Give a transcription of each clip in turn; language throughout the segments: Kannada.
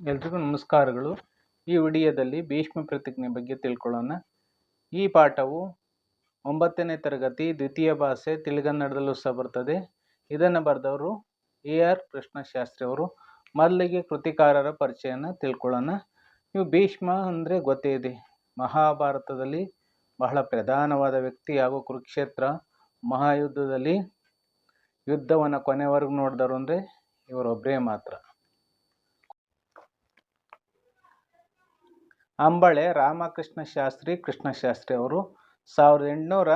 ಎಲ್ರಿಗೂ ನಮಸ್ಕಾರಗಳು. ಈ ವಿಡಿಯೋದಲ್ಲಿ ಭೀಷ್ಮ ಪ್ರತಿಜ್ಞೆ ಬಗ್ಗೆ ತಿಳ್ಕೊಳ್ಳೋಣ. ಈ ಪಾಠವು ಒಂಬತ್ತನೇ ತರಗತಿ ದ್ವಿತೀಯ ಭಾಷೆ ತಿಳಿಗನ್ನಡದಲ್ಲೂ ಸಹ ಬರ್ತದೆ. ಇದನ್ನು ಬರೆದವರು ಎ ಆರ್ ಕೃಷ್ಣಶಾಸ್ತ್ರಿ ಅವರು. ಮೊದಲಿಗೆ ಕೃತಿಕಾರರ ಪರಿಚಯನ ತಿಳ್ಕೊಳ್ಳೋಣ. ಇವು ಭೀಷ್ಮ ಅಂದರೆ ಗೊತ್ತೇ ಇದೆ. ಮಹಾಭಾರತದಲ್ಲಿ ಬಹಳ ಪ್ರಧಾನವಾದ ವ್ಯಕ್ತಿ ಹಾಗೂ ಕುರುಕ್ಷೇತ್ರ ಮಹಾಯುದ್ಧದಲ್ಲಿ ಯುದ್ಧವನ್ನು ಕೊನೆವರೆಗೂ ನೋಡಿದವರು ಅಂದರೆ ಇವರೊಬ್ಬರೇ ಮಾತ್ರ. ಅಂಬಳೆ, ರಾಮಕೃಷ್ಣ ಶಾಸ್ತ್ರಿ ಕೃಷ್ಣಶಾಸ್ತ್ರಿ ಅವರು ಸಾವಿರದ ಎಂಟುನೂರ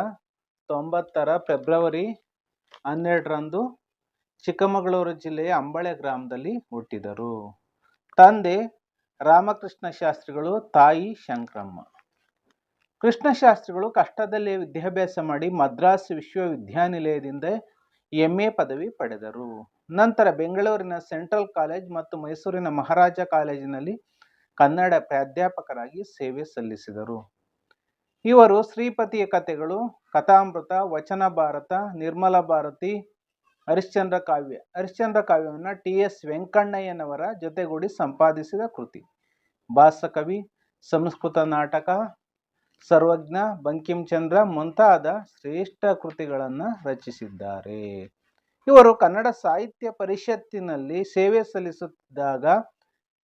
ತೊಂಬತ್ತರ ಫೆಬ್ರವರಿ ಹನ್ನೆರಡರಂದು ಚಿಕ್ಕಮಗಳೂರು ಜಿಲ್ಲೆಯ ಅಂಬಳೆ ಗ್ರಾಮದಲ್ಲಿ ಹುಟ್ಟಿದರು. ತಂದೆ ರಾಮಕೃಷ್ಣ ಶಾಸ್ತ್ರಿಗಳು, ತಾಯಿ ಶಂಕರಮ್ಮ. ಕೃಷ್ಣಶಾಸ್ತ್ರಿಗಳು ಕಷ್ಟದಲ್ಲಿ ವಿದ್ಯಾಭ್ಯಾಸ ಮಾಡಿ ಮದ್ರಾಸ್ ವಿಶ್ವವಿದ್ಯಾನಿಲಯದಿಂದ ಎಂ ಎ ಪದವಿ ಪಡೆದರು. ನಂತರ ಬೆಂಗಳೂರಿನ ಸೆಂಟ್ರಲ್ ಕಾಲೇಜ್ ಮತ್ತು ಮೈಸೂರಿನ ಮಹಾರಾಜ ಕಾಲೇಜಿನಲ್ಲಿ ಕನ್ನಡ ಪ್ರಾಧ್ಯಾಪಕರಾಗಿ ಸೇವೆ ಸಲ್ಲಿಸಿದರು. ಇವರು ಶ್ರೀಪತಿಯ ಕಥೆಗಳು ಕಥಾಮೃತ, ವಚನ ಭಾರತ, ನಿರ್ಮಲ ಭಾರತಿ, ಹರಿಶ್ಚಂದ್ರ ಕಾವ್ಯ, ಹರಿಶ್ಚಂದ್ರ ಕಾವ್ಯವನ್ನು ಟಿ ಎಸ್ ವೆಂಕಣ್ಣಯ್ಯನವರ ಜೊತೆಗೂಡಿ ಸಂಪಾದಿಸಿದ ಕೃತಿ. ಭಾಸಕವಿ ಸಂಸ್ಕೃತ ನಾಟಕ, ಸರ್ವಜ್ಞ, ಬಂಕಿಂಚಂದ್ರ ಮುಂತಾದ ಶ್ರೇಷ್ಠ ಕೃತಿಗಳನ್ನು ರಚಿಸಿದ್ದಾರೆ. ಇವರು ಕನ್ನಡ ಸಾಹಿತ್ಯ ಪರಿಷತ್ತಿನಲ್ಲಿ ಸೇವೆ ಸಲ್ಲಿಸುತ್ತಿದ್ದಾಗ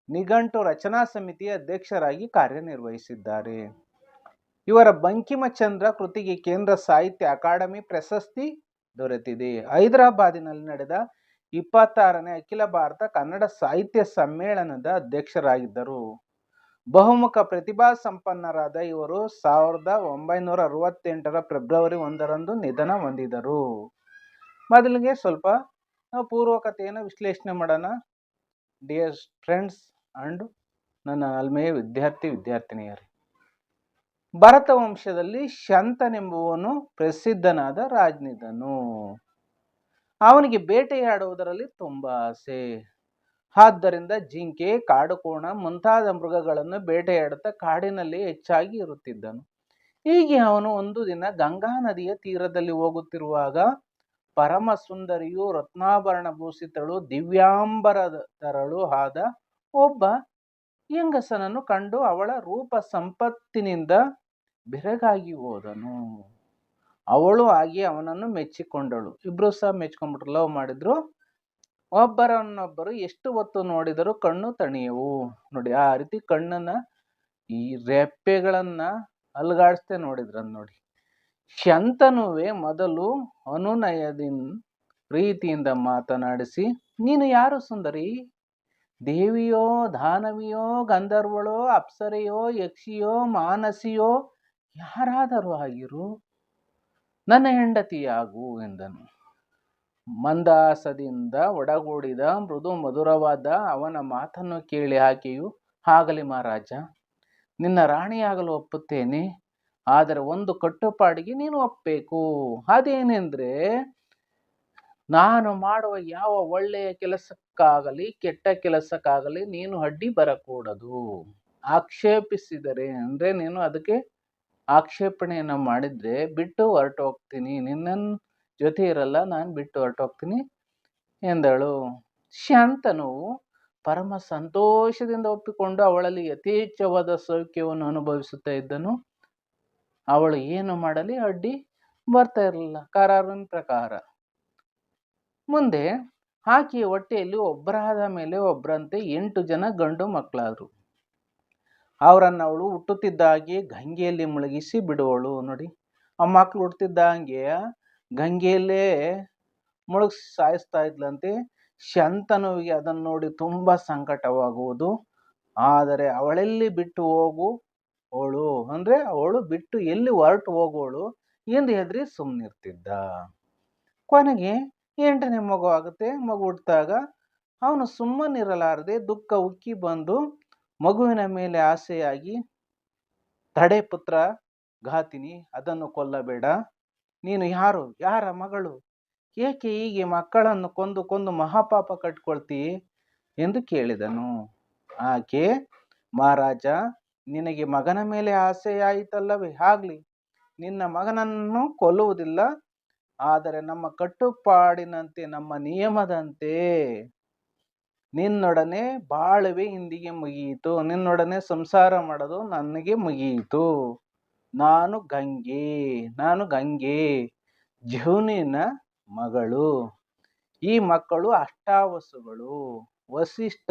ನಿಘಂಟು ರಚನಾ ಸಮಿತಿಯ ಅಧ್ಯಕ್ಷರಾಗಿ ಕಾರ್ಯನಿರ್ವಹಿಸಿದ್ದಾರೆ. ಇವರ ಬಂಕಿಮಚಂದ್ರ ಕೃತಿಗೆ ಕೇಂದ್ರ ಸಾಹಿತ್ಯ ಅಕಾಡೆಮಿ ಪ್ರಶಸ್ತಿ ದೊರೆತಿದೆ. ಹೈದರಾಬಾದಿನಲ್ಲಿ ನಡೆದ ಇಪ್ಪತ್ತಾರನೇ ಅಖಿಲ ಭಾರತ ಕನ್ನಡ ಸಾಹಿತ್ಯ ಸಮ್ಮೇಳನದ ಅಧ್ಯಕ್ಷರಾಗಿದ್ದರು. ಬಹುಮುಖ ಪ್ರತಿಭಾ ಸಂಪನ್ನರಾದ ಇವರು ಸಾವಿರದ ಒಂಬೈನೂರ ಅರವತ್ತೆಂಟರ ಫೆಬ್ರವರಿ ಒಂದರಂದು ನಿಧನ ಹೊಂದಿದರು. ಮೊದಲಿಗೆ ಸ್ವಲ್ಪ ಪೂರ್ವಕತೆಯನ್ನು ವಿಶ್ಲೇಷಣೆ ಮಾಡೋಣ. ಡಿಯರ್ ಫ್ರೆಂಡ್ಸ್ ಅಂಡ್ ನನ್ನ ಅಲ್ಮೆಯ ವಿದ್ಯಾರ್ಥಿ ವಿದ್ಯಾರ್ಥಿನಿಯರೇ. ಭರತ ವಂಶದಲ್ಲಿ ಶಂತನೆಂಬುವನು ಪ್ರಸಿದ್ಧನಾದ ರಾಜನಿದನು. ಅವನಿಗೆ ಬೇಟೆಯಾಡುವುದರಲ್ಲಿ ತುಂಬ ಆಸೆ. ಆದ್ದರಿಂದ ಜಿಂಕೆ, ಕಾಡುಕೋಣ ಮುಂತಾದ ಮೃಗಗಳನ್ನು ಬೇಟೆಯಾಡುತ್ತಾ ಕಾಡಿನಲ್ಲಿ ಹೆಚ್ಚಾಗಿ ಇರುತ್ತಿದ್ದನು. ಹೀಗೆ ಅವನು ಒಂದು ದಿನ ಗಂಗಾ ನದಿಯ ತೀರದಲ್ಲಿ ಹೋಗುತ್ತಿರುವಾಗ ಪರಮ ಸುಂದರಿಯು ರತ್ನಾಭರಣ ಭೂಷಿತಳು ದಿವ್ಯಾಂಬರದರಳು ಆದ ಒಬ್ಬ ಹೆಂಗಸನನ್ನು ಕಂಡು ಅವಳ ರೂಪ ಸಂಪತ್ತಿನಿಂದ ಬೆರಗಾಗಿ ಹೋದನು. ಅವಳು ಆಗಿ ಅವನನ್ನು ಮೆಚ್ಚಿಕೊಂಡಳು. ಇಬ್ರು ಸಹ ಮೆಚ್ಕೊಂಡ್ಬಿಟ್ರು, ಲವ್ ಮಾಡಿದ್ರು. ಒಬ್ಬರನ್ನೊಬ್ಬರು ಎಷ್ಟು ಹೊತ್ತು ನೋಡಿದರೂ ಕಣ್ಣು ತಣಿಯವು. ನೋಡಿ, ಆ ರೀತಿ ಕಣ್ಣನ್ನ, ಈ ರೆಪ್ಪೆಗಳನ್ನ ಅಲ್ಗಾಡಿಸ್ತೆ ನೋಡಿದ್ರನ್ ನೋಡಿ. ಶಂತನುವೆ ಮೊದಲು ಅನುನಯದಿನ್, ಪ್ರೀತಿಯಿಂದ ಮಾತನಾಡಿಸಿ, ನೀನು ಯಾರು ಸುಂದರಿ? ದೇವಿಯೋ, ದಾನವಿಯೋ, ಗಂಧರ್ವಳೋ, ಅಪ್ಸರೆಯೋ, ಯಕ್ಷಿಯೋ, ಮಾನಸಿಯೋ, ಯಾರಾದರೂ ಆಗಿರು, ನನ್ನ ಹೆಂಡತಿಯಾಗು ಎಂದನು. ಮಂದಾಸದಿಂದ ಒಡಗೂಡಿದ ಮೃದು ಮಧುರವಾದ ಅವನ ಮಾತನ್ನು ಕೇಳಿ ಆಕೆಯು, ಆಗಲಿ ಮಹಾರಾಜ, ನಿನ್ನ ರಾಣಿಯಾಗಲು ಒಪ್ಪುತ್ತೇನೆ. ಆದರೆ ಒಂದು ಕಟ್ಟುಪಾಡಿಗೆ ನೀನು ಒಪ್ಪಬೇಕು. ಅದೇನೆಂದರೆ ನಾನು ಮಾಡುವ ಯಾವ ಒಳ್ಳೆಯ ಕೆಲಸಕ್ಕಾಗಲಿ, ಕೆಟ್ಟ ಕೆಲಸಕ್ಕಾಗಲಿ ನೀನು ಅಡ್ಡಿ ಬರಕೂಡದು. ಆಕ್ಷೇಪಿಸಿದರೆ, ಅಂದರೆ ನೀನು ಅದಕ್ಕೆ ಆಕ್ಷೇಪಣೆಯನ್ನು ಮಾಡಿದರೆ ಬಿಟ್ಟು ಹೊರಟೋಗ್ತೀನಿ. ನಿನ್ನ ಜೊತೆ ಇರಲ್ಲ, ನಾನು ಬಿಟ್ಟು ಹೊರಟೋಗ್ತೀನಿ ಎಂದಳು. ಶಾಂತನು ಪರಮ ಸಂತೋಷದಿಂದ ಒಪ್ಪಿಕೊಂಡು ಅವಳಲ್ಲಿ ಯಥೇಚ್ಛವಾದ ಸೌಖ್ಯವನ್ನು ಅನುಭವಿಸುತ್ತಾ ಇದ್ದನು. ಅವಳು ಏನು ಮಾಡಲಿ, ಅಡ್ಡಿ ಬರ್ತಾ ಇರಲಿಲ್ಲ. ಕರಾರಿನ ಪ್ರಕಾರ. ಮುಂದೆ ಆಕೆಯ ಹೊಟ್ಟೆಯಲ್ಲಿ ಒಬ್ಬರಾದ ಮೇಲೆ ಒಬ್ಬರಂತೆ ಎಂಟು ಜನ ಗಂಡು ಮಕ್ಕಳಾದರು. ಅವರನ್ನು ಅವಳು ಹುಟ್ಟುತ್ತಿದ್ದಾಗೆ ಗಂಗೆಯಲ್ಲಿ ಮುಳುಗಿಸಿ ಬಿಡುವಳು ನೋಡಿ. ಆ ಮಕ್ಕಳು ಹುಟ್ಟುತ್ತಿದ್ದಂಗೆ ಗಂಗೆಯಲ್ಲೇ ಮುಳುಗಿಸಿ ಸಾಯಿಸ್ತಾ ಇದ್ಲಂತೆ. ಶಂತನುವಿಗೆ ಅದನ್ನು ನೋಡಿ ತುಂಬ ಸಂಕಟವಾಗುವುದು. ಆದರೆ ಅವಳೆಲ್ಲಿ ಬಿಟ್ಟು ಹೋಗು ಅವಳು? ಅಂದರೆ ಅವಳು ಬಿಟ್ಟು ಎಲ್ಲಿ ಹೊರಟು ಹೋಗೋಳು ಎಂದು ಹೆದರಿ ಸುಮ್ಮನಿರ್ತಿದ್ದ ಕೊನೆಗೆ ಎಂಟನೇ ಮಗು ಆಗುತ್ತೆ. ಮಗು ಹುಟ್ಟಿದಾಗ ಅವನು ಸುಮ್ಮನಿರಲಾರದೆ ದುಃಖ ಉಕ್ಕಿ ಬಂದು ಮಗುವಿನ ಮೇಲೆ ಆಸೆಯಾಗಿ, ತಡೆ ಪುತ್ರ, ಘಾತಿನಿ, ಅದನ್ನು ಕೊಲ್ಲಬೇಡ. ನೀನು ಯಾರು? ಯಾರ ಮಗಳು? ಏಕೆ ಹೀಗೆ ಮಕ್ಕಳನ್ನು ಕೊಂದು ಕೊಂದು ಮಹಾಪಾಪ ಕಟ್ಕೊಳ್ತೀ? ಎಂದು ಕೇಳಿದನು. ಆಕೆ, ಮಹಾರಾಜ, ನಿನಗೆ ಮಗನ ಮೇಲೆ ಆಸೆಯಾಯಿತಲ್ಲವೇ? ಆಗಲಿ, ನಿನ್ನ ಮಗನನ್ನು ಕೊಲ್ಲುವುದಿಲ್ಲ. ಆದರೆ ನಮ್ಮ ಕಟ್ಟುಪಾಡಿನಂತೆ, ನಮ್ಮ ನಿಯಮದಂತೆ ನಿನ್ನೊಡನೆ ಬಾಳುವೆ ಇಂದಿಗೆ ಮುಗಿಯಿತು. ನಿನ್ನೊಡನೆ ಸಂಸಾರ ಮಾಡೋದು ನನಗೆ ಮುಗಿಯಿತು. ನಾನು ಗಂಗೆ ನಾನು ಗಂಗೆ, ಜೂನಿನ ಮಗಳು. ಈ ಮಕ್ಕಳು ಅಷ್ಟಾವಸುಗಳು. ವಸಿಷ್ಠ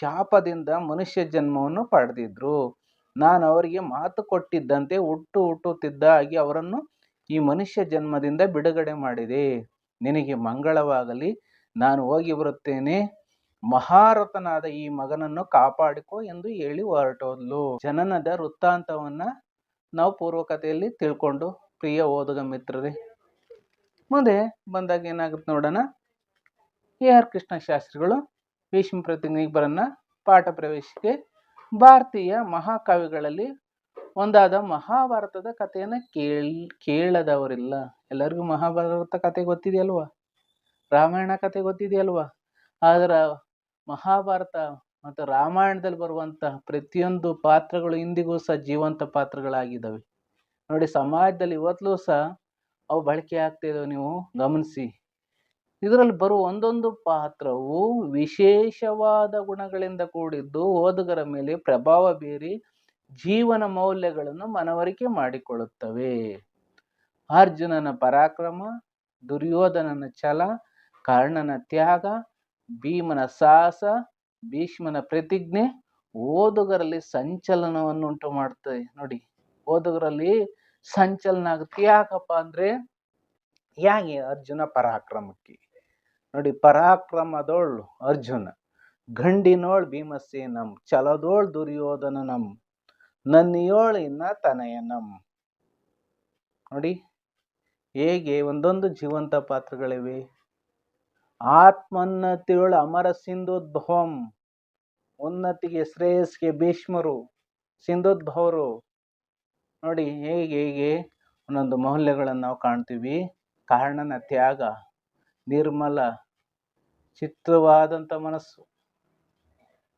ಶಾಪದಿಂದ ಮನುಷ್ಯ ಜನ್ಮವನ್ನು ಪಡೆದಿದ್ರು. ನಾನು ಅವರಿಗೆ ಮಾತು ಕೊಟ್ಟಿದ್ದಂತೆ, ಹುಟ್ಟು ಹುಟ್ಟುತ್ತಿದ್ದ ಹಾಗೆ ಅವರನ್ನು ಈ ಮನುಷ್ಯ ಜನ್ಮದಿಂದ ಬಿಡುಗಡೆ ಮಾಡಿದೆ. ನಿನಗೆ ಮಂಗಳವಾಗಲಿ. ನಾನು ಹೋಗಿ ಬರುತ್ತೇನೆ. ಮಹಾರಥನಾದ ಈ ಮಗನನ್ನು ಕಾಪಾಡಿಕೋ ಎಂದು ಹೇಳಿ ಹೊರಟೋದ್ಲು. ಜನನದ ವೃತ್ತಾಂತವನ್ನ ನಾವು ಪೂರ್ವಕತೆಯಲ್ಲಿ ತಿಳ್ಕೊಂಡು. ಪ್ರಿಯ ಓದುಗ ಮಿತ್ರರೇ, ಮುಂದೆ ಬಂದಾಗ ಏನಾಗುತ್ತೆ ನೋಡೋಣ. ಎ ಆರ್ ಕೃಷ್ಣ ಶಾಸ್ತ್ರಿಗಳು ಭೀಷ್ಮ ಪ್ರತಿಜ್ಞೆಗೆ ಬರನ್ನ ಪಾಠ ಪ್ರವೇಶಕ್ಕೆ ಭಾರತೀಯ ಮಹಾಕಾವ್ಯಗಳಲ್ಲಿ ಒಂದಾದ ಮಹಾಭಾರತದ ಕಥೆಯನ್ನು ಕೇಳ್, ಕೇಳದವರಿಲ್ಲ. ಎಲ್ಲರಿಗೂ ಮಹಾಭಾರತ ಕತೆ ಗೊತ್ತಿದೆಯಲ್ವಾ? ರಾಮಾಯಣ ಕತೆ ಗೊತ್ತಿದೆಯಲ್ವಾ? ಆದ್ರೆ ಮಹಾಭಾರತ ಮತ್ತು ರಾಮಾಯಣದಲ್ಲಿ ಬರುವಂತಹ ಪ್ರತಿಯೊಂದು ಪಾತ್ರಗಳು ಇಂದಿಗೂ ಸಹ ಜೀವಂತ ಪಾತ್ರಗಳಾಗಿದ್ದಾವೆ. ನೋಡಿ, ಸಮಾಜದಲ್ಲಿ ಇವತ್ತಲೂ ಸಹ ಅವು ಬಳಕೆ ಆಗ್ತಿದ್ದಾವೆ ನೀವು ಗಮನಿಸಿ. ಇದರಲ್ಲಿ ಬರುವ ಒಂದೊಂದು ಪಾತ್ರವು ವಿಶೇಷವಾದ ಗುಣಗಳಿಂದ ಕೂಡಿದ್ದು ಓದುಗರ ಮೇಲೆ ಪ್ರಭಾವ ಬೀರಿ ಜೀವನ ಮೌಲ್ಯಗಳನ್ನು ಮನವರಿಕೆ ಮಾಡಿಕೊಳ್ಳುತ್ತವೆ. ಅರ್ಜುನನ ಪರಾಕ್ರಮ, ದುರ್ಯೋಧನನ ಛಲ, ಕರ್ಣನ ತ್ಯಾಗ, ಭೀಮನ ಸಾಹಸ, ಭೀಷ್ಮನ ಪ್ರತಿಜ್ಞೆ ಓದುಗರಲ್ಲಿ ಸಂಚಲನವನ್ನುಂಟು ಮಾಡ್ತದೆ ನೋಡಿ, ಓದುಗರಲ್ಲಿ ಸಂಚಲನ ಆಗುತ್ತೆ ಯಾಕಪ್ಪ ಅಂದ್ರೆ ಯಾಕೆ ಅರ್ಜುನ ಪರಾಕ್ರಮಕ್ಕೆ. ನೋಡಿ, ಪರಾಕ್ರಮದೋಳು ಅರ್ಜುನ. ಗಂಡಿನೋಳ್ ಭೀಮಸೇನಂ, ಛಲದೋಳ್ ದುರ್ಯೋಧನ ನನ್ನಿಯೋಳ್ ಇನ್ನ ತನಯನಂ. ನೋಡಿ, ಹೇಗೆ ಒಂದೊಂದು ಜೀವಂತ ಪಾತ್ರಗಳಿವೆ. ಆತ್ಮೋನ್ನತಿಯೊಳ ಅಮರ ಸಿಂಧೋದ್ಭವಂ. ಉನ್ನತಿಗೆ ಶ್ರೇಯಸ್ಗೆ ಭೀಷ್ಮರು, ಸಿಂಧೋದ್ಭವರು. ನೋಡಿ, ಹೇಗೆ ಹೇಗೆ ಒಂದೊಂದು ಮೌಲ್ಯಗಳನ್ನು ನಾವು ಕಾಣ್ತೀವಿ. ಕಾರಣನ ತ್ಯಾಗ, ನಿರ್ಮಲ, ಚಿತ್ರವಾದಂಥ ಮನಸ್ಸು.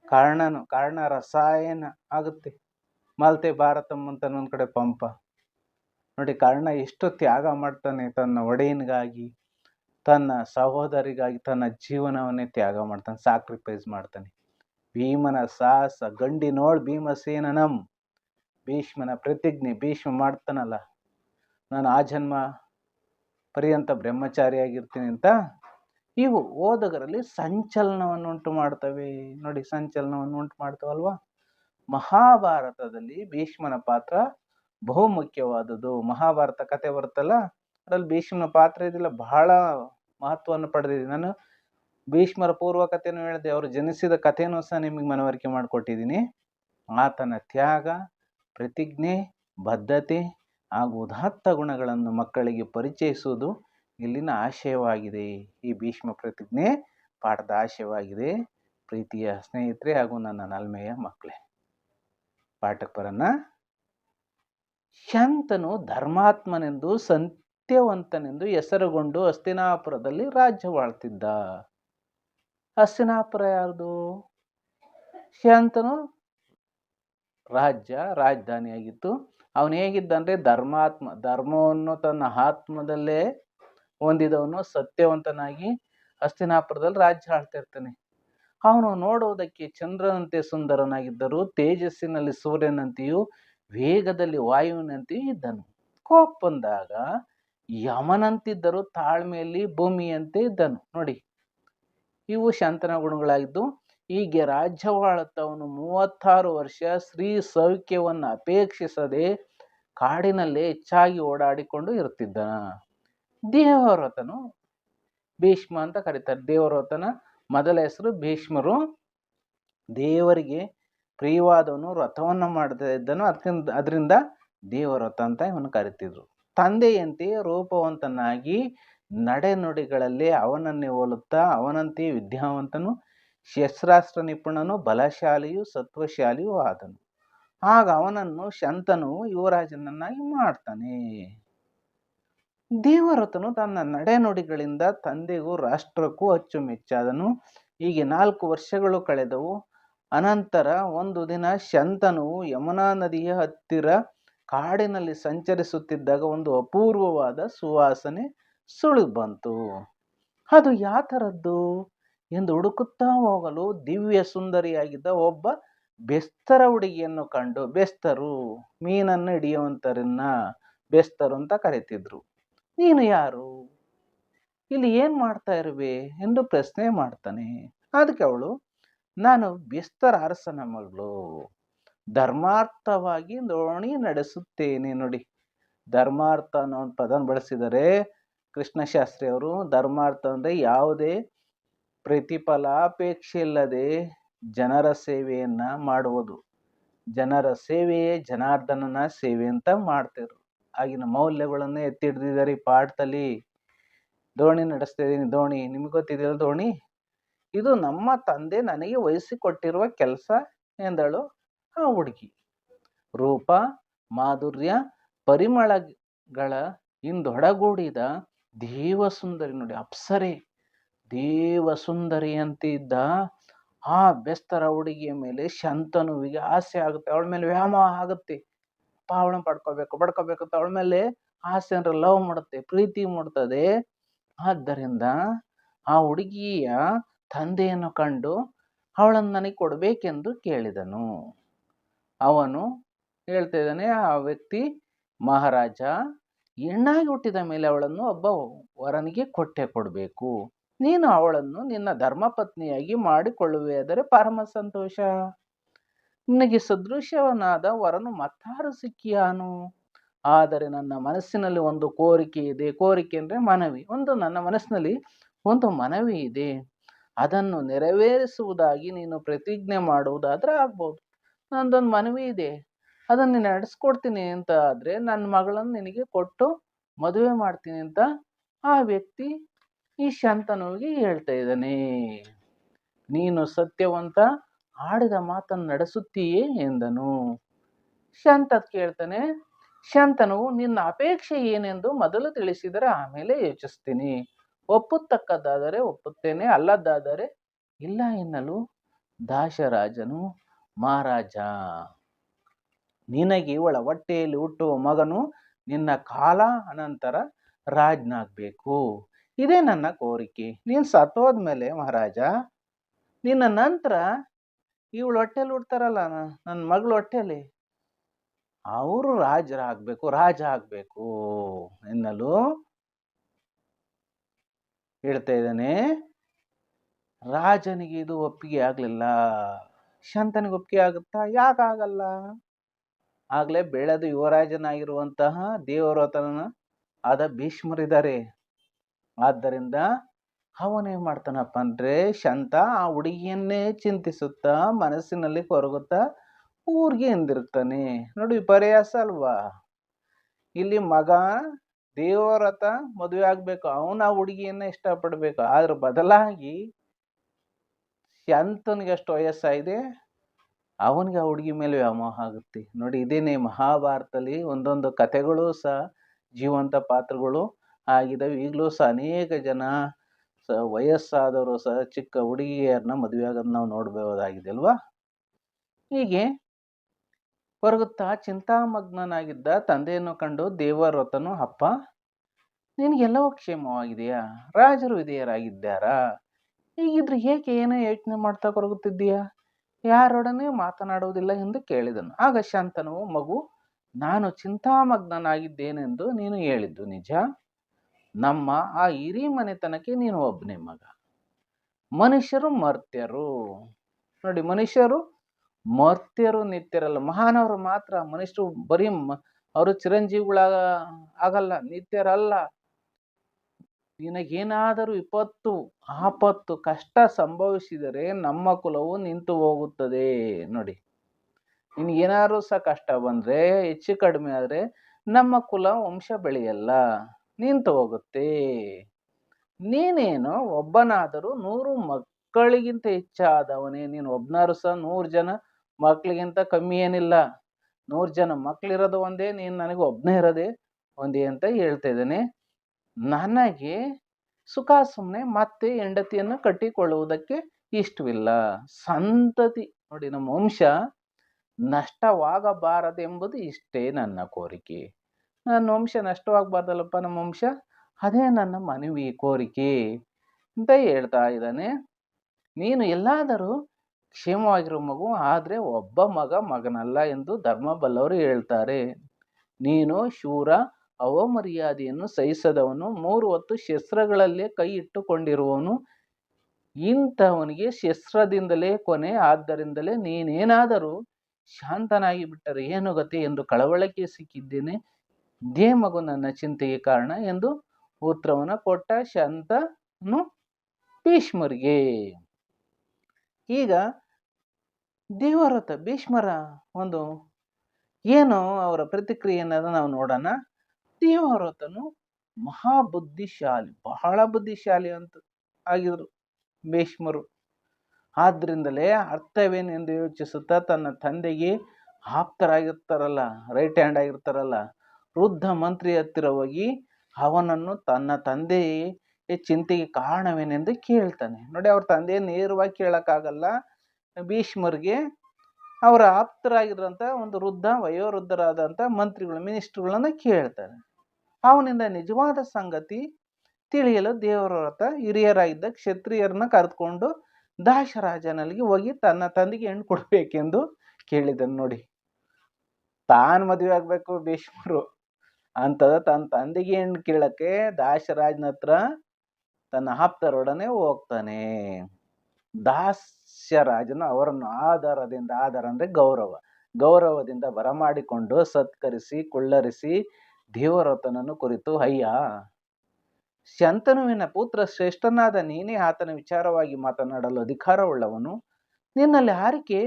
ಕಾರಣನು, ಕಾರಣ ರಸಾಯನ ಆಗುತ್ತೆ. ಮಲ್ತೆ ಭಾರತಂ ಅಂತ ಒಂದು ಕಡೆ ಪಂಪ. ನೋಡಿ, ಕಾರಣ ಎಷ್ಟು ತ್ಯಾಗ ಮಾಡ್ತಾನೆ ತನ್ನ ಒಡೆಯನಿಗಾಗಿ, ತನ್ನ ಸಹೋದರಿಗಾಗಿ, ತನ್ನ ಜೀವನವನ್ನೇ ತ್ಯಾಗ ಮಾಡ್ತಾನೆ ಸಾಕ್ರಿಫೈಸ್ ಮಾಡ್ತಾನೆ. ಭೀಮನ ಸಾಹಸ ಗಂಡಿನೋಳ್ ಭೀಮಸೇನನಂ. ಭೀಷ್ಮನ ಪ್ರತಿಜ್ಞೆ, ಭೀಷ್ಮ ಮಾಡ್ತಾನಲ್ಲ. ನಾನು ಆ ಜನ್ಮ ಪರ್ಯಂತ ಬ್ರಹ್ಮಚಾರಿಯಾಗಿರ್ತೀನಿ ಅಂತ ಇವು ಓದಗರಲ್ಲಿ ಸಂಚಲನವನ್ನು ಉಂಟು ಮಾಡ್ತವೆ. ನೋಡಿ ಸಂಚಲನವನ್ನು ಉಂಟು ಮಾಡ್ತವಲ್ವಾ? ಮಹಾಭಾರತದಲ್ಲಿ ಭೀಷ್ಮನ ಪಾತ್ರ ಬಹು ಮುಖ್ಯವಾದದ್ದು. ಮಹಾಭಾರತ ಕತೆ ಬರುತ್ತಲ್ಲ, ಅದರಲ್ಲಿ ಭೀಷ್ಮನ ಪಾತ್ರ ಇದೆಲ್ಲ ಬಹಳ ಮಹತ್ವವನ್ನು ಪಡೆದಿದೆ. ನಾನು ಭೀಷ್ಮರ ಪೂರ್ವ ಕಥೆನೂ ಹೇಳಿದೆ, ಅವರು ಜನಿಸಿದ ಕಥೆನೂ ಸಹ ನಿಮಗೆ ಮನವರಿಕೆ ಮಾಡಿಕೊಟ್ಟಿದ್ದೀನಿ. ಆತನ ತ್ಯಾಗ, ಪ್ರತಿಜ್ಞೆ, ಬದ್ಧತೆ ಹಾಗೂ ಉದಾತ್ತ ಗುಣಗಳನ್ನು ಮಕ್ಕಳಿಗೆ ಪರಿಚಯಿಸುವುದು ಇಲ್ಲಿನ ಆಶಯವಾಗಿದೆ. ಈ ಭೀಷ್ಮ ಪ್ರತಿಜ್ಞೆ ಪಾಠದ ಆಶಯವಾಗಿದೆ. ಪ್ರೀತಿಯ ಸ್ನೇಹಿತರೆ ಹಾಗೂ ನನ್ನ ನಲ್ಮೆಯ ಮಕ್ಕಳೇ. ಪಾಠಕ್ಕೆ ಬರೋಣ ಶಂತನು ಧರ್ಮಾತ್ಮನೆಂದು ಸತ್ಯವಂತನೆಂದು ಹೆಸರುಗೊಂಡು ಹಸ್ತಿನಾಪುರದಲ್ಲಿ ರಾಜ್ಯವಾಳ್ತಿದ್ದ ಹಸ್ತಿನಾಪುರ ಯಾರ್ದು? ಶಾಂತನು ರಾಜ್ಯ ರಾಜಧಾನಿಯಾಗಿತ್ತು. ಅವನು ಹೇಗಿದ್ದಂದ್ರೆ ಧರ್ಮಾತ್ಮ, ಧರ್ಮವನ್ನು ತನ್ನ ಆತ್ಮದಲ್ಲೇ ಹೊಂದಿದವನು, ಸತ್ಯವಂತನಾಗಿ ಹಸ್ತಿನಾಪುರದಲ್ಲಿ ರಾಜ್ಯ ಆಳ್ತಾ ಇರ್ತಾನೆ. ಅವನು ನೋಡುವುದಕ್ಕೆ ಚಂದ್ರನಂತೆ ಸುಂದರನಾಗಿದ್ದರು ತೇಜಸ್ಸಿನಲ್ಲಿ ಸೂರ್ಯನಂತೆಯೂ ವೇಗದಲ್ಲಿ ವಾಯುವಿನಂತೆಯೂ ಇದ್ದನು. ಕೋಪ ಬಂದಾಗ ಯಮನಂತಿದ್ದರು ತಾಳ್ಮೆಯಲ್ಲಿ ಭೂಮಿಯಂತೆ ಇದ್ದನು. ನೋಡಿ, ಇವು ಶಾಂತನ ಗುಣಗಳಾಗಿದ್ದು, ಹೀಗೆ ರಾಜ್ಯವಾಳುತ್ತವನು ಮೂವತ್ತಾರು ವರ್ಷ ಸ್ತ್ರೀ ಸೌಖ್ಯವನ್ನು ಅಪೇಕ್ಷಿಸದೆ ಕಾಡಿನಲ್ಲೇ ಹೆಚ್ಚಾಗಿ ಓಡಾಡಿಕೊಂಡು ಇರುತ್ತಿದ್ದನ. ದೇವರತನು ಭೀಷ್ಮ ಅಂತ ಕರೀತಾರೆ. ದೇವವ್ರತನ ಮೊದಲ ಹೆಸರು ಭೀಷ್ಮರು. ದೇವರಿಗೆ ಪ್ರಿಯವಾದವನು ವ್ರತವನ್ನು ಮಾಡ್ತಾ ಇದ್ದನು ಅದರಿಂದ ಅದರಿಂದ ದೇವವ್ರತ ಅಂತ ಇವನು ಕರಿತಿದ್ರು. ತಂದೆಯಂತೆ ರೂಪವಂತನಾಗಿ ನಡೆನುಡಿಗಳಲ್ಲಿ ಅವನನ್ನೇ ಹೋಲುತ್ತಾ ಅವನಂತೆ ವಿದ್ಯಾವಂತನು, ಶಸ್ತ್ರಾಸ್ತ್ರ ನಿಪುಣನು, ಬಲಶಾಲಿಯು, ಸತ್ವಶಾಲಿಯೂ ಆದನು. ಆಗ ಅವನನ್ನು ಶಂತನು ಯುವರಾಜನನ್ನಾಗಿ ಮಾಡ್ತಾನೆ. ದೇವರತನು ತನ್ನ ನಡೆನುಡಿಗಳಿಂದ ತಂದೆಗೂ ರಾಷ್ಟ್ರಕ್ಕೂ ಅಚ್ಚುಮೆಚ್ಚಾದನು ಹೀಗೆ ನಾಲ್ಕು ವರ್ಷಗಳು ಕಳೆದವು. ಅನಂತರ ಒಂದು ದಿನ ಶಂತನು ಯಮುನಾ ನದಿಯ ಹತ್ತಿರ ಕಾಡಿನಲ್ಲಿ ಸಂಚರಿಸುತ್ತಿದ್ದಾಗ ಒಂದು ಅಪೂರ್ವವಾದ ಸುವಾಸನೆ ಸುಳಿದು ಬಂತು ಅದು ಯಾವ ಥರದ್ದು? ಎಂದು ಹುಡುಕುತ್ತಾ ಹೋಗಲು ದಿವ್ಯ ಸುಂದರಿಯಾಗಿದ್ದ ಒಬ್ಬ ಬೆಸ್ತರ ಹುಡುಗಿಯನ್ನು ಕಂಡು, ಬೆಸ್ತರು, ಮೀನನ್ನು ಹಿಡಿಯುವಂತರನ್ನ ಬೆಸ್ತರು ಅಂತ ಕರೀತಿದ್ರು. ನೀನು ಯಾರು? ಇಲ್ಲಿ ಏನು ಮಾಡ್ತಾ ಇರುವೆ? ಎಂದು ಪ್ರಶ್ನೆ ಮಾಡ್ತಾನೆ. ಅದಕ್ಕೆ ಅವಳು, ನಾನು ಬಿಸ್ತರ ಅರಸನ ಮಗಳು. ಧರ್ಮಾರ್ಥವಾಗಿ ದೋಣಿ ನಡೆಸುತ್ತೇನೆ ನೋಡಿ. ಧರ್ಮಾರ್ಥ ಅನ್ನೋ ಒಂದು ಪದನ ಬಳಸಿದರೆ ಕೃಷ್ಣಶಾಸ್ತ್ರಿ ಅವರು, ಧರ್ಮಾರ್ಥ ಅಂದರೆ ಯಾವುದೇ ಪ್ರತಿಫಲ ಅಪೇಕ್ಷೆ ಇಲ್ಲದೆ ಜನರ ಸೇವೆಯನ್ನು ಮಾಡುವುದು. ಜನರ ಸೇವೆಯೇ ಜನಾರ್ದನನ ಸೇವೆ ಅಂತ ಮಾಡ್ತಿದ್ರು ಆಗಿನ ಮೌಲ್ಯಗಳನ್ನು ಎತ್ತಿ ಹಿಡ್ದಿದ್ದಾರೆ ಈ ಪಾಠದಲ್ಲಿ. ದೋಣಿ ನಡೆಸ್ತಾ ಇದ್ದೀನಿ. ದೋಣಿ, ನಿಮ್ಗೆ ಗೊತ್ತಿದೆಯಲ್ಲ ದೋಣಿ? ಇದು ನಮ್ಮ ತಂದೆ ನನಗೆ ವಹಿಸಿಕೊಟ್ಟಿರುವ ಕೆಲಸ ಎಂದಳು ಆ ಹುಡುಗಿ. ರೂಪ, ಮಾಧುರ್ಯ, ಪರಿಮಳಗಳ ಇಂದೊಡಗೂಡಿದ ದೇವಸುಂದರಿ ನೋಡಿ, ಅಪ್ಸರೆ, ದೇವಸುಂದರಿ ಅಂತಿದ್ದ ಆ ಬೆಸ್ತರ ಹುಡುಗಿಯ ಮೇಲೆ ಶಂತನುವಿಗೆ ಆಸೆ ಆಗುತ್ತೆ. ಅವಳ ಮೇಲೆ ವ್ಯಾಮೋಹ ಆಗುತ್ತೆ. ಅವಳನ್ನ ಪಡ್ಕೋಬೇಕು ಪಡ್ಕೋಬೇಕು ಅಂತ ಅವಳ ಮೇಲೆ ಆಸೆ ಲವ್ ಮಾಡುತ್ತೆ, ಪ್ರೀತಿ ಮೂಡ್ತದೆ. ಆದ್ದರಿಂದ ಆ ಹುಡುಗಿಯ ತಂದೆಯನ್ನು ಕಂಡು ಅವಳನ್ನು ನನಗೆ ಕೊಡಬೇಕೆಂದು ಕೇಳಿದನು. ಅವನು ಹೇಳ್ತಾ ಇದ್ದಾನೆ, ಆ ವ್ಯಕ್ತಿ ಮಹಾರಾಜ, ಹೆಣ್ಣಾಗಿ ಹುಟ್ಟಿದ ಮೇಲೆ ಅವಳನ್ನು ಒಬ್ಬ ವರನಿಗೆ ಕೊಟ್ಟೆ ಕೊಡಬೇಕು. ನೀನು ಅವಳನ್ನು ನಿನ್ನ ಧರ್ಮಪತ್ನಿಯಾಗಿ ಮಾಡಿಕೊಳ್ಳುವೆಯಾದರೆ ಪರಮ ಸಂತೋಷ. ನಿನಗೆ ಸದೃಶವನಾದ ವರನು ಮತ್ತಾರು ಸಿಕ್ಕಿಯಾನು ಆದರೆ ನನ್ನ ಮನಸ್ಸಿನಲ್ಲಿ ಒಂದು ಕೋರಿಕೆ ಇದೆ. ಕೋರಿಕೆ ಅಂದರೆ ಮನವಿ. ಒಂದು ನನ್ನ ಮನಸ್ಸಿನಲ್ಲಿ ಒಂದು ಮನವಿ ಇದೆ. ಅದನ್ನು ನೆರವೇರಿಸುವುದಾಗಿ ನೀನು ಪ್ರತಿಜ್ಞೆ ಮಾಡುವುದಾದ್ರೆ ಆಗ್ಬೋದು. ನಂದೊಂದು ಮನವಿ ಇದೆ. ಅದನ್ನು ನಡೆಸ್ಕೊಡ್ತೀನಿ ಅಂತ ಆದರೆ ನನ್ನ ಮಗಳನ್ನು ನಿನಗೆ ಕೊಟ್ಟು ಮದುವೆ ಮಾಡ್ತೀನಿ ಅಂತ ಆ ವ್ಯಕ್ತಿ ಈ ಶಂತನುವಿಗೆ ಹೇಳ್ತಾ ಇದ್ದಾನೆ. ನೀನು ಸತ್ಯವಂತ ಆಡಿದ ಮಾತನ್ನು ನಡೆಸುತ್ತೀಯೇ ಎಂದನು. ಶಂತ ಕೇಳ್ತಾನೆ, ಶಂತನು, ನಿನ್ನ ಅಪೇಕ್ಷೆ ಏನೆಂದು ಮೊದಲು ತಿಳಿಸಿದರೆ ಆಮೇಲೆ ಯೋಚಿಸ್ತೀನಿ. ಒಪ್ಪುತ್ತಕ್ಕದ್ದಾದರೆ ಒಪ್ಪುತ್ತೇನೆ, ಅಲ್ಲದ್ದಾದರೆ ಇಲ್ಲ ಎನ್ನಲು. ದಾಶರಾಜನು, ಮಹಾರಾಜ, ನಿನಗೆ ಇವಳ ಹೊಟ್ಟೆಯಲ್ಲಿ ಹುಟ್ಟುವ ಮಗನು ನಿನ್ನ ಕಾಲ ಅನಂತರ ರಾಜ್ನಾಗಬೇಕು. ಇದೇ ನನ್ನ ಕೋರಿಕೆ. ನೀನು ಸತ್ತೋದ್ಮೇಲೆ ಮಹಾರಾಜ, ನಿನ್ನ ನಂತರ ಇವಳು ಹೊಟ್ಟೆಲಿ ಉಡ್ತಾರಲ್ಲ ನನ್ನ ಮಗಳು ಹೊಟ್ಟೆಲಿ. ಅವರು ರಾಜರಾಗಬೇಕು ರಾಜ ಆಗಬೇಕು ಎನ್ನಲು? ಹೇಳ್ತಾ ಇದ್ದಾನೆ. ರಾಜನಿಗೆ ಇದು ಒಪ್ಪಿಗೆ ಆಗಲಿಲ್ಲ. ಶಂತನಿಗೆ ಒಪ್ಪಿಗೆ ಆಗುತ್ತಾ? ಯಾಕಾಗಲ್ಲ ಆಗಲೇ ಬೆಳೆದು ಯುವರಾಜನಾಗಿರುವಂತಹ ದೇವರತನ ಆದ ಭೀಷ್ಮರಿದ್ದಾರೆ. ಆದ್ದರಿಂದ ಅವನೇನು ಮಾಡ್ತಾನಪ್ಪ ಅಂದರೆ ಶಂತ ಆ ಹುಡುಗಿಯನ್ನೇ ಚಿಂತಿಸುತ್ತಾ, ಮನಸ್ಸಿನಲ್ಲಿ ಕೊರಗುತ್ತಾ ಊರಿಗೆ ಎಂದಿರ್ತಾನೆ. ನೋಡಿ ವಿಪರ್ಯಾಸ ಅಲ್ವಾ? ಇಲ್ಲಿ ಮಗ ದೇವರತ ಮದುವೆ ಆಗ್ಬೇಕು, ಅವನ ಆ ಹುಡುಗಿಯನ್ನ ಇಷ್ಟಪಡಬೇಕು. ಆದ್ರ ಬದಲಾಗಿ ಶಂತನಿಗೆ ಅಷ್ಟು ವಯಸ್ಸಾಗಿದೆ ಅವನಿಗೆ ಆ ಹುಡುಗಿ ಮೇಲೆ ವ್ಯಾಮೋಹ ಆಗುತ್ತೆ. ನೋಡಿ, ಇದೇನೆ ಮಹಾಭಾರತದಲ್ಲಿ ಒಂದೊಂದು ಕಥೆಗಳು ಸಹ ಜೀವಂತ ಪಾತ್ರಗಳು ಆಗಿದ್ದಾವೆ ಈಗಲೂ ಸಹ ಅನೇಕ ಜನ ಸ ವಯಸ್ಸಾದವರು ಸಹ ಚಿಕ್ಕ ಹುಡುಗಿಯರನ್ನ ಮದುವೆ ಆಗೋದು ನಾವು ನೋಡಬಹುದಾಗಿದೆ ಅಲ್ವಾ? ಹೀಗೆ ಹೊರಗುತ್ತಾ ಚಿಂತಾಮಗ್ನನಾಗಿದ್ದ ತಂದೆಯನ್ನು ಕಂಡು ದೇವರತನು ಅಪ್ಪ, ನಿನಗೆಲ್ಲವೂ ಕ್ಷೇಮವಾಗಿದೆಯಾ? ರಾಜರು ವಿಧೇಯರಾಗಿದ್ದಾರಾ? ಹೀಗಿದ್ರೆ ಏಕೆ ಏನೋ ಯೋಚನೆ ಮಾಡ್ತಾ ಕೊರಗುತ್ತಿದ್ದೀಯಾ? ಯಾರೊಡನೆ ಮಾತನಾಡುವುದಿಲ್ಲ ಎಂದು ಕೇಳಿದನು. ಆಗ ಶಾಂತನು, ಮಗು, ನಾನು ಚಿಂತಾಮಗ್ನನಾಗಿದ್ದೇನೆಂದು ನೀನು ಹೇಳಿದ್ದು ನಿಜ? ನಮ್ಮ ಆ ಹಿರಿ ಮನೆತನಕ್ಕೆ ನೀನು ಒಬ್ಬನೇ ಮಗ. ಮನುಷ್ಯರು ಮರ್ತ್ಯರು. ನೋಡಿ ಮನುಷ್ಯರು ಮರ್ತ್ಯರು ನಿತ್ಯರಲ್ಲ. ಮಹಾನವರು ಮಾತ್ರ. ಮನುಷ್ಯರು ಬರೀ ಅವರು ಚಿರಂಜೀವಿಗಳಾಗ ಆಗಲ್ಲ. ನಿತ್ಯರಲ್ಲ. ನಿನಗೇನಾದರೂ ವಿಪತ್ತು, ಆಪತ್ತು, ಕಷ್ಟ ಸಂಭವಿಸಿದರೆ ನಮ್ಮ ಕುಲವು ನಿಂತು ಹೋಗುತ್ತದೆ. ನೋಡಿ. ನಿನಗೇನಾದ್ರೂ ಸಹ ಕಷ್ಟ ಬಂದರೆ, ಹೆಚ್ಚು ಕಡಿಮೆ ಆದರೆ ನಮ್ಮ ಕುಲ ವಂಶ ಬೆಳೆಯಲ್ಲ. ನಿಂತು ಹೋಗುತ್ತೆ. ನೀನೇನು ಒಬ್ಬನಾದರೂ ನೂರು ಮಕ್ಕಳಿಗಿಂತ ಹೆಚ್ಚಾದವನೇ. ನೀನು ಒಬ್ಬನಾರು ಸಹ ನೂರು ಜನ ಮಕ್ಕಳಿಗಿಂತ ಕಮ್ಮಿ ಏನಿಲ್ಲ. ನೂರು ಜನ ಮಕ್ಕಳಿರೋದು ಒಂದೇ, ನೀನು ನನಗೆ ಒಬ್ಬನೇ ಇರೋದೇ ಒಂದೇ ಅಂತ ಹೇಳ್ತಾ ಇದ್ದೇನೆ. ನನಗೆ ಸುಖ ಸುಮ್ಮನೆ ಮತ್ತೆ ಹೆಂಡತಿಯನ್ನು ಕಟ್ಟಿಕೊಳ್ಳುವುದಕ್ಕೆ ಇಷ್ಟವಿಲ್ಲ. ಸಂತತಿ. ನೋಡಿ, ನಮ್ಮ ವಂಶ ನಷ್ಟವಾಗಬಾರದೆಂಬುದು ಇಷ್ಟೇ ನನ್ನ ಕೋರಿಕೆ. ನನ್ನ ವಂಶ ನಷ್ಟವಾಗಬಾರ್ದಲ್ಲಪ್ಪ ನಮ್ಮ ವಂಶ. ಅದೇ ನನ್ನ ಮನವಿ, ಕೋರಿಕೆ ಅಂತ ಹೇಳ್ತಾ ಇದ್ದಾನೆ. ನೀನು ಎಲ್ಲಾದರೂ ಕ್ಷೇಮವಾಗಿರೋ ಮಗು, ಆದರೆ ಒಬ್ಬ ಮಗ ಮಗನಲ್ಲ ಎಂದು ಧರ್ಮ ಬಲ್ಲವರು ಹೇಳ್ತಾರೆ. ನೀನು ಶೂರ ಅವಮರ್ಯಾದೆಯನ್ನು ಸಹಿಸದವನು, ಮೂರು ಹೊತ್ತು ಶಸ್ತ್ರಗಳಲ್ಲೇ ಕೈ ಇಟ್ಟುಕೊಂಡಿರುವವನು. ಇಂಥವನಿಗೆ ಶಸ್ತ್ರದಿಂದಲೇ ಕೊನೆ, ಆದ್ದರಿಂದಲೇ ನೀನೇನಾದರೂ ಶಾಂತನಾಗಿ ಬಿಟ್ಟರೆ ಏನು ಗತಿ ಎಂದು ಕಳವಳಕ್ಕೆ ಸಿಕ್ಕಿದ್ದೇನೆ. ಇದೇ ಮಗು ನನ್ನ ಚಿಂತೆಗೆ ಕಾರಣ ಎಂದು ಉತ್ತರವನ್ನು ಕೊಟ್ಟ ಶಾಂತನು ಭೀಷ್ಮರಿಗೆ. ಈಗ ದೇವರತ ಭೀಷ್ಮರ ಒಂದು ಏನು ಅವರ ಪ್ರತಿಕ್ರಿಯೆ ಅನ್ನೋದನ್ನ ನಾವು ನೋಡೋಣ. ದೇವವ್ರತನು ಮಹಾಬುದ್ಧಿಶಾಲಿ, ಬಹಳ ಬುದ್ಧಿಶಾಲಿ ಅಂತ ಆಗಿದ್ರು ಭೀಷ್ಮರು. ಆದ್ರಿಂದಲೇ ಅರ್ಥವೇನೆಂದು ಯೋಚಿಸುತ್ತಾ ತನ್ನ ತಂದೆಗೆ ಆಪ್ತರಾಗಿರ್ತಾರಲ್ಲ, ರೈಟ್ ಹ್ಯಾಂಡ್ ಆಗಿರ್ತಾರಲ್ಲ ವೃದ್ಧ ಮಂತ್ರಿ ಹತ್ತಿರ ಹೋಗಿ ಅವನನ್ನು ತನ್ನ ತಂದೆಯ ಚಿಂತೆಗೆ ಕಾರಣವೇನೆಂದು ಕೇಳ್ತಾನೆ. ನೋಡಿ, ಅವ್ರ ತಂದೆ ನೇರವಾಗಿ ಕೇಳೋಕ್ಕಾಗಲ್ಲ. ಭೀಷ್ಮರಿಗೆ ಅವರ ಆಪ್ತರಾಗಿರೋಂಥ ಒಂದು ವೃದ್ಧ ವಯೋವೃದ್ಧರಾದಂಥ ಮಂತ್ರಿಗಳು, ಮಿನಿಸ್ಟ್ರುಗಳನ್ನ ಕೇಳ್ತಾರೆ. ಅವನಿಂದ ನಿಜವಾದ ಸಂಗತಿ ತಿಳಿಯಲು ದೇವರ ವ್ರತ ಹಿರಿಯರಾಗಿದ್ದ ಕ್ಷತ್ರಿಯರನ್ನ ಕರೆದುಕೊಂಡು ದಾಶರಾಜನಲ್ಲಿ ಹೋಗಿ ತನ್ನ ತಂದೆಗೆ ಹೆಣ್ಣು ಕೊಡಬೇಕೆಂದು ಕೇಳಿದನು ನೋಡಿ. ತಾನು ಮದುವೆ ಆಗಬೇಕು ಭೀಷ್ಮರು. ಅಂತದ ತನ್ನ ತಂದೆಗೆ ಹೆಣ್ಣು ಕೇಳಕ್ಕೆ ದಾಸರಾಜನ ಹತ್ರ ತನ್ನ ಆಪ್ತರೊಡನೆ ಹೋಗ್ತಾನೆ. ದಾಸ್ಯರಾಜನು ಅವರನ್ನು ಆಧಾರದಿಂದ ಆಧಾರ ಅಂದರೆ ಗೌರವ, ಗೌರವದಿಂದ ಬರಮಾಡಿಕೊಂಡು ಸತ್ಕರಿಸಿ, ಕುಳ್ಳರಿಸಿ ದೇವರತನನ್ನು ಕುರಿತು, ಅಯ್ಯ, ಶಂತನುವಿನ ಪುತ್ರ ಶ್ರೇಷ್ಠನಾದ ನೀನೇ ಆತನ ವಿಚಾರವಾಗಿ ಮಾತನಾಡಲು ಅಧಿಕಾರವುಳ್ಳವನು? ನಿನ್ನಲ್ಲಿ ಆರಿಕೆ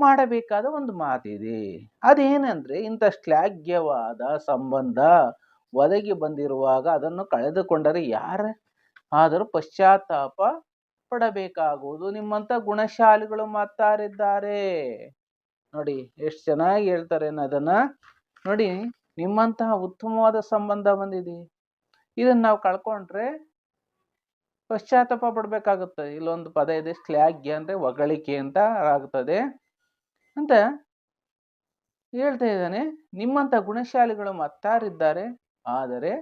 ಮಾಡಬೇಕಾದ ಒಂದು ಮಾತಿದೆ. ಅದೇನೆಂದರೆ, ಇಂಥ ಶ್ಲಾಘ್ಯವಾದ ಸಂಬಂಧ ಒದಗಿ ಬಂದಿರುವಾಗ ಅದನ್ನು ಕಳೆದುಕೊಂಡರೆ ಯಾರ ಆದರೂ ಪಶ್ಚಾತ್ತಾಪ ಪಡಬೇಕಾಗುವುದು. ನಿಮ್ಮಂಥ ಗುಣಶಾಲಿಗಳು ಮಾತಾರಿದ್ದಾರೆ ನೋಡಿ, ಎಷ್ಟು ಚೆನ್ನಾಗಿ ಹೇಳ್ತಾರೆ ಅದನ್ನ ನೋಡಿ, ನಿಮ್ಮಂತಹ ಉತ್ತಮವಾದ ಸಂಬಂಧ ಬಂದಿದೆ. ಇದನ್ನು ನಾವು ಕಳ್ಕೊಂಡ್ರೆ ಪಶ್ಚಾತ್ತಾಪ ಪಡಬೇಕಾಗುತ್ತೆ. ಇಲ್ಲೊಂದು ಪದ ಇದೆ, ಶ್ಲಾಘ್ಯ ಅಂದ್ರೆ ಒಗಳಿಕೆ ಅಂತ ಆಗುತ್ತದೆ. ಅಂತ ಹೇಳ್ತಾ ಇದ್ದಾನೆ. ನಿಮ್ಮಂಥ ಗುಣಶಾಲಿಗಳು ಮತ್ತಾರಿದ್ದಾರೆ. ಆದರೆ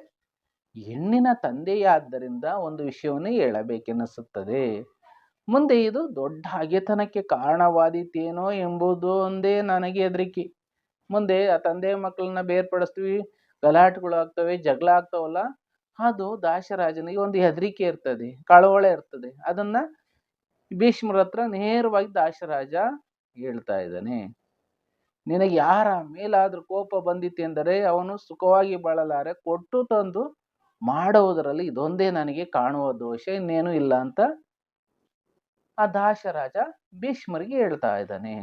ಹೆಣ್ಣಿನ ತಂದೆಯಾದ್ದರಿಂದ ಒಂದು ವಿಷಯವನ್ನು ಹೇಳಬೇಕೆನಿಸುತ್ತದೆ. ಮುಂದೆ ಇದು ದೊಡ್ಡ ಹಾಗೆತನಕ್ಕೆ ಕಾರಣವಾದೀತೇನೋ ಎಂಬುದು ಒಂದೇ ನನಗೆ ಹೆದರಿಕೆ. ಮುಂದೆ ಆ ತಂದೆ ಮಕ್ಕಳನ್ನ ಬೇರ್ಪಡಿಸ್ತೀವಿ, ಗಲಾಟೆಗಳು ಆಗ್ತವೆ, ಜಗಳ ಆಗ್ತಾವಲ್ಲ, ಅದು ದಾಶರಾಜನಿಗೆ ಒಂದು ಹೆದರಿಕೆ ಇರ್ತದೆ, ಕಳವಳ ಇರ್ತದೆ. ಅದನ್ನ ಭೀಷ್ಮರ ಹತ್ರ ನೇರವಾಗಿ ದಾಶರಾಜ ಹೇಳ್ತಾ ಇದ್ದಾನೆ, ನಿನಗೆ ಯಾರ ಮೇಲಾದ್ರೂ ಕೋಪ ಬಂದಿತ್ತೆಂದರೆ ಅವನು ಸುಖವಾಗಿ ಬಾಳಲಾರೆ, ಕೊಟ್ಟು ತಂದು ಮಾಡುವುದರಲ್ಲಿ ಇದೊಂದೇ ನನಗೆ ಕಾಣುವ ದೋಷ, ಇನ್ನೇನು ಇಲ್ಲ ಅಂತ ಆ ದಾಶರಾಜ ಭೀಷ್ಮರಿಗೆ ಹೇಳ್ತಾ ಇದ್ದಾನೆ.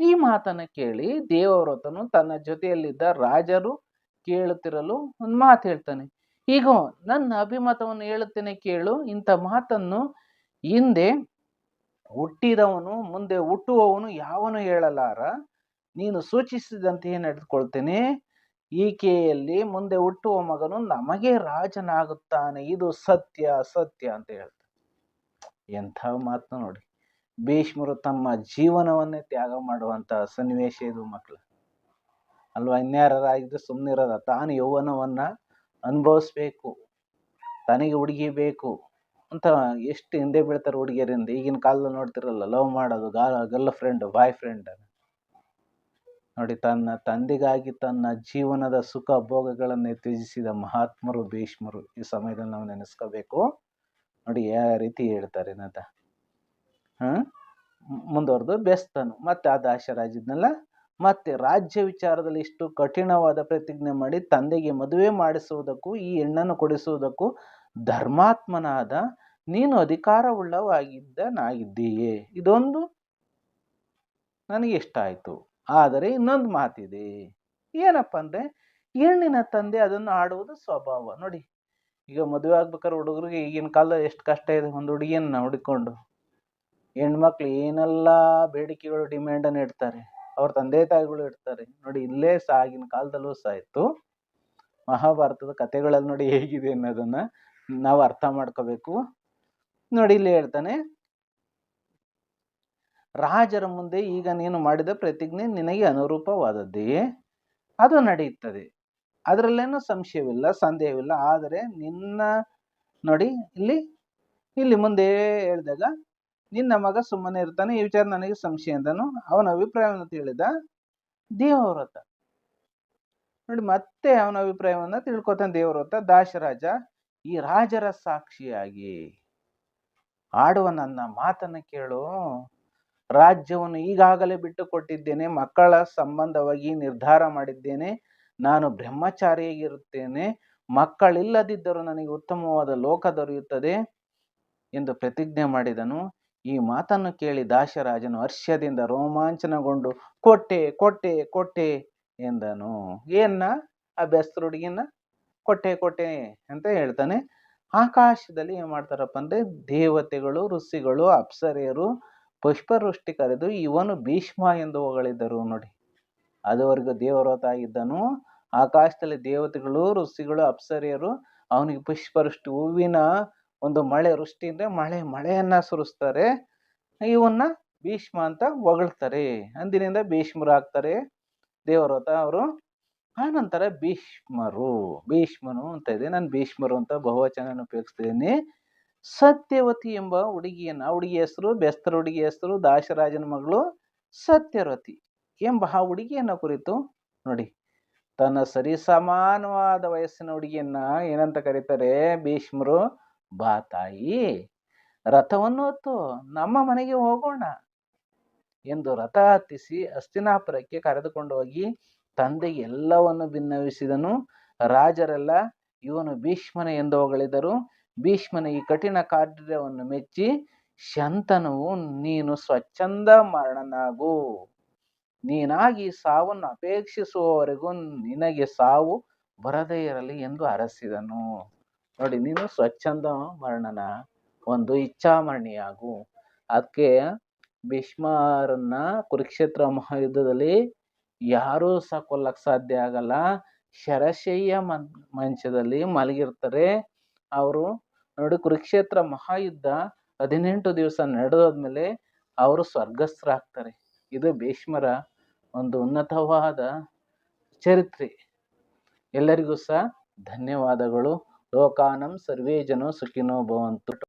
ಈ ಮಾತನ್ನ ಕೇಳಿ ದೇವವ್ರತನು ತನ್ನ ಜೊತೆಯಲ್ಲಿದ್ದ ರಾಜರು ಕೇಳುತ್ತಿರಲು ಒಂದು ಮಾತು ಹೇಳ್ತಾನೆ ಈಗ ನನ್ನ ಅಭಿಮತವನ್ನು ಹೇಳುತ್ತೇನೆ ಕೇಳು, ಇಂಥ ಮಾತನ್ನು ಹಿಂದೆ ಹುಟ್ಟಿದವನು, ಮುಂದೆ ಹುಟ್ಟುವವನು ಯಾವನು ಹೇಳಲಾರ? ನೀನು ಸೂಚಿಸಿದಂತೆಯೇ ನಡೆದುಕೊಳ್ತೇನೆ. ಈಕೆಯಲ್ಲಿ ಮುಂದೆ ಹುಟ್ಟುವ ಮಗನು ನಮಗೆ ರಾಜನಾಗುತ್ತಾನೆ. ಇದು ಸತ್ಯ ಸತ್ಯ ಅಂತ ಹೇಳ್ತಾನೆ. ಎಂಥ ಮಾತು ನೋಡಿ. ಭೀಷ್ಮರು ತಮ್ಮ ಜೀವನವನ್ನೇ ತ್ಯಾಗ ಮಾಡುವಂತಹ ಸನ್ನಿವೇಶ ಇದು ಮಕ್ಕಳು ಅಲ್ವಾ? ಇನ್ಯಾರಾಗಿದ್ರೆ ಸುಮ್ಮನಿರೋದ ತಾನು ಯೌವನವನ್ನ ಅನುಭವಿಸ್ಬೇಕು. ತನಗೆ ಹುಡುಗಿ ಬೇಕು. ಅಂತ ಎಷ್ಟು ಹಿಂದೆ ಬೀಳ್ತಾರೆ ಹುಡುಗಿಯರಿಂದ ಈಗಿನ ಕಾಲದಲ್ಲಿ ನೋಡ್ತಿರಲ್ಲ ಲವ್ ಮಾಡೋದು ಗರ್ಲ್ ಫ್ರೆಂಡ್ ಬಾಯ್ ಫ್ರೆಂಡ್ ನೋಡಿ ತನ್ನ ತಂದೆಗಾಗಿ ತನ್ನ ಜೀವನದ ಸುಖ ಭೋಗಗಳನ್ನು ತ್ಯಜಿಸಿದ ಮಹಾತ್ಮರು, ಭೀಷ್ಮರು ಈ ಸಮಯದಲ್ಲಿ ನಾವು ನೆನೆಸ್ಕೋಬೇಕು. ನೋಡಿ ಯಾವ ರೀತಿ ಹೇಳ್ತಾರೆ ಏನಂತ ಹಾಂ? ಮುಂದುವರೆದು ಬೆಸ್ತನು. ಮತ್ತೆ ಆ ದಾಶರಾಜಿದ್ನಲ್ಲ ಮತ್ತೆ ರಾಜ್ಯ ವಿಚಾರದಲ್ಲಿ ಇಷ್ಟು ಕಠಿಣವಾದ ಪ್ರತಿಜ್ಞೆ ಮಾಡಿ ತಂದೆಗೆ ಮದುವೆ ಮಾಡಿಸುವುದಕ್ಕೂ, ಈ ಹೆಣ್ಣನ್ನು ಕೊಡಿಸುವುದಕ್ಕೂ ಧರ್ಮಾತ್ಮನಾದ ನೀನು ಅಧಿಕಾರವುಳ್ಳವಾಗಿದ್ದನಾಗಿದ್ದೀಯೇ ಇದೊಂದು ನನಗೆ ಇಷ್ಟ ಆಯಿತು. ಆದರೆ ಇನ್ನೊಂದು ಮಾತಿದೆ. ಏನಪ್ಪ ಅಂದರೆ ಹೆಣ್ಣಿನ ತಂದೆ ಅದನ್ನು ಆಡುವುದು ಸ್ವಭಾವ. ನೋಡಿ, ಈಗ ಮದುವೆ ಆಗ್ಬೇಕಾದ್ರೆ ಹುಡುಗರಿಗೆ ಈಗಿನ ಕಾಲದಲ್ಲಿ ಎಷ್ಟು ಕಷ್ಟ ಇದೆ. ಒಂದು ಹುಡುಗಿಯನ್ನ ಹುಡುಕೊಂಡು ಹೆಣ್ಮಕ್ಳು ಏನೆಲ್ಲ ಬೇಡಿಕೆಗಳು ಡಿಮ್ಯಾಂಡನ್ನು ಇಡ್ತಾರೆ ಅವ್ರ ತಂದೆ ತಾಯಿಗಳು ಇಡ್ತಾರೆ ನೋಡಿ, ಇಲ್ಲೇ ಸಹ ಆಗಿನ ಕಾಲದಲ್ಲೂ ಸಹ ಇತ್ತು. ಮಹಾಭಾರತದ ಕಥೆಗಳಲ್ಲಿ ನೋಡಿ ಹೇಗಿದೆ ಅನ್ನೋದನ್ನ ನಾವು ಅರ್ಥ ಮಾಡ್ಕೋಬೇಕು. ನೋಡಿ, ಇಲ್ಲಿ ಹೇಳ್ತಾನೆ, ರಾಜರ ಮುಂದೆ ಈಗ ನೀನು ಮಾಡಿದ ಪ್ರತಿಜ್ಞೆ ನಿನಗೆ ಅನುರೂಪವಾದದ್ದೇ? ಅದು ನಡೆಯುತ್ತದೆ. ಅದರಲ್ಲೇನೂ ಸಂಶಯವಿಲ್ಲ, ಸಂದೇಹವಿಲ್ಲ. ಆದರೆ ನಿನ್ನ ನೋಡಿ, ಇಲ್ಲಿ ಇಲ್ಲಿ ಮುಂದೆ ಹೇಳಿದಾಗ, ನಿನ್ನ ಮಗ ಸುಮ್ಮನೆ ಇರ್ತಾನೆ, ಈ ವಿಚಾರ ನನಗೆ ಸಂಶಯ ಅಂತಾನು ಅವನ ಅಭಿಪ್ರಾಯವನ್ನು ತಿಳಿದ ದೇವವ್ರತ. ನೋಡಿ, ಮತ್ತೆ ಅವನ ಅಭಿಪ್ರಾಯವನ್ನು ತಿಳ್ಕೊತಾನೆ ದೇವವ್ರತ, ದಾಶರಾಜ. ಈ ರಾಜರ ಸಾಕ್ಷಿಯಾಗಿ ಆಡುವ ನನ್ನ ಮಾತನ್ನು ಕೇಳು. ರಾಜ್ಯವನ್ನು ಈಗಾಗಲೇ ಬಿಟ್ಟು ಕೊಟ್ಟಿದ್ದೇನೆ ಮಕ್ಕಳ ಸಂಬಂಧವಾಗಿ ನಿರ್ಧಾರ ಮಾಡಿದ್ದೇನೆ, ನಾನು ಬ್ರಹ್ಮಚಾರಿಯಾಗಿರುತ್ತೇನೆ, ಮಕ್ಕಳಿಲ್ಲದಿದ್ದರೂ ನನಗೆ ಉತ್ತಮವಾದ ಲೋಕ ದೊರೆಯುತ್ತದೆ ಎಂದು ಪ್ರತಿಜ್ಞೆ ಮಾಡಿದನು. ಈ ಮಾತನ್ನು ಕೇಳಿ ದಾಶರಾಜನು ಹರ್ಷದಿಂದ ರೋಮಾಂಚನಗೊಂಡು, ಕೊಟ್ಟೆ ಕೊಟ್ಟೆ ಕೊಟ್ಟೆ ಎಂದನು. ಏನ್ನ? ಆ ಬೆಸ್ತರು ಹುಡುಗಿನ ಕೊಟ್ಟೆ ಕೊಟ್ಟೆ ಅಂತ ಹೇಳ್ತಾನೆ. ಆಕಾಶದಲ್ಲಿ ಏನು ಮಾಡ್ತಾರಪ್ಪ ಅಂದ್ರೆ ದೇವತೆಗಳು, ಋಷಿಗಳು, ಅಪ್ಸರೆಯರು, ಪುಷ್ಪವೃಷ್ಟಿ ಕರೆದು ಇವನು ಭೀಷ್ಮ ಎಂದು ಹೊಗಳಿದ್ದರು ನೋಡಿ. ಅದುವರೆಗೂ ದೇವರೋತ ಆಗಿದ್ದನು. ಆಕಾಶದಲ್ಲಿ ದೇವತೆಗಳು, ಋಷಿಗಳು, ಅಪ್ಸರೆಯರು, ಅವನಿಗೆ ಪುಷ್ಪವೃಷ್ಟಿ, ಹೂವಿನ ಒಂದು ಮಳೆ ವೃಷ್ಟಿ ಅಂದ್ರೆ ಮಳೆ, ಮಳೆಯನ್ನ ಸುರಿಸ್ತಾರೆ. ಇವನ್ನ ಭೀಷ್ಮ ಅಂತ ಹೊಗಳ್ತಾರೆ. ಅಂದಿನಿಂದ ಭೀಷ್ಮರು ಆಗ್ತಾರೆ. ದೇವರೋತ ಅವರು ಆನಂತರ ಭೀಷ್ಮರು, ಭೀಷ್ಮನು ಅಂತ ಇದೆ. ನಾನು ಭೀಷ್ಮರು ಅಂತ ಬಹುವಚನ ಉಪಯೋಗಿಸ್ತಿದ್ದೀನಿ. ಸತ್ಯವತಿ ಎಂಬ ಹುಡುಗಿಯನ್ನ, ಹುಡುಗಿಯ ಹುಡುಗಿ ಹೆಸರು, ಬೆಸ್ತರ ಹುಡುಗಿಯ ಹೆಸರು, ದಾಶರಾಜನ ಮಗಳು ಸತ್ಯವತಿ ಎಂಬ ಆ ಹುಡುಗಿಯನ್ನ ಕುರಿತು ನೋಡಿ. ತನ್ನ ಸರಿ ಸಮಾನವಾದ ವಯಸ್ಸಿನ ಹುಡುಗಿಯನ್ನ ಏನಂತ ಕರೀತಾರೆ ಭೀಷ್ಮರು? ಬಾ ತಾಯಿ, ರಥವನ್ನು ಹೊತ್ತು ನಮ್ಮ ಮನೆಗೆ ಹೋಗೋಣ ಎಂದು ರಥ ಹತ್ತಿಸಿ ಅಸ್ತಿನಾಪುರಕ್ಕೆ ಕರೆದುಕೊಂಡು ಹೋಗಿ ತಂದೆಗೆ ಎಲ್ಲವನ್ನು ಭಿನ್ನವಿಸಿದನು ರಾಜರೆಲ್ಲ, ಇವನು ಭೀಷ್ಮನ ಎಂದು ಹೊಗಳಿದರು ಭೀಷ್ಮನ ಈ ಕಠಿಣ ಕಾರ್ಯವನ್ನು ಮೆಚ್ಚಿ, ಶಂತನು ನೀನು ಸ್ವಚ್ಛಂದ ಮರಣನಾಗು. ನೀನಾಗಿ ಸಾವನ್ನು ಅಪೇಕ್ಷಿಸುವವರೆಗೂ ನಿನಗೆ ಸಾವು ಬರದೇ ಇರಲಿ ಎಂದು ಅರಸಿದನು. ನೋಡಿ, ನೀನು ಸ್ವಚ್ಛಂದ ಮರಣನ ಒಂದು ಇಚ್ಛಾಮರಣಿಯಾಗು. ಅದಕ್ಕೆ ಭೀಷ್ಮರನ್ನ ಕುರುಕ್ಷೇತ್ರ ಮಹಾಯುದ್ಧದಲ್ಲಿ ಯಾರೂ ಸಹ ಕೊಲ್ಲಕ್ಕೆ ಸಾಧ್ಯ ಆಗಲ್ಲ. ಶರಶಯ್ಯ ಮನ್, ಮಂಚದಲ್ಲಿ ಮಲಗಿರ್ತಾರೆ. ಅವರು ನೋಡಿ ಕುರುಕ್ಷೇತ್ರ ಮಹಾಯುದ್ಧ ಹದಿನೆಂಟು ದಿವಸ ನಡೆದಾದ್ಮೇಲೆ ಅವರು ಸ್ವರ್ಗಸ್ಥರಾಗ್ತಾರೆ. ಇದು ಭೀಷ್ಮರ ಒಂದು ಉನ್ನತವಾದ ಚರಿತ್ರೆ. ಎಲ್ಲರಿಗೂ ಸಹ ಧನ್ಯವಾದಗಳು. ಲೋಕಾನಂ ಸರ್ವೇ ಜನ ಸುಖಿನೋ ಭವಂತು.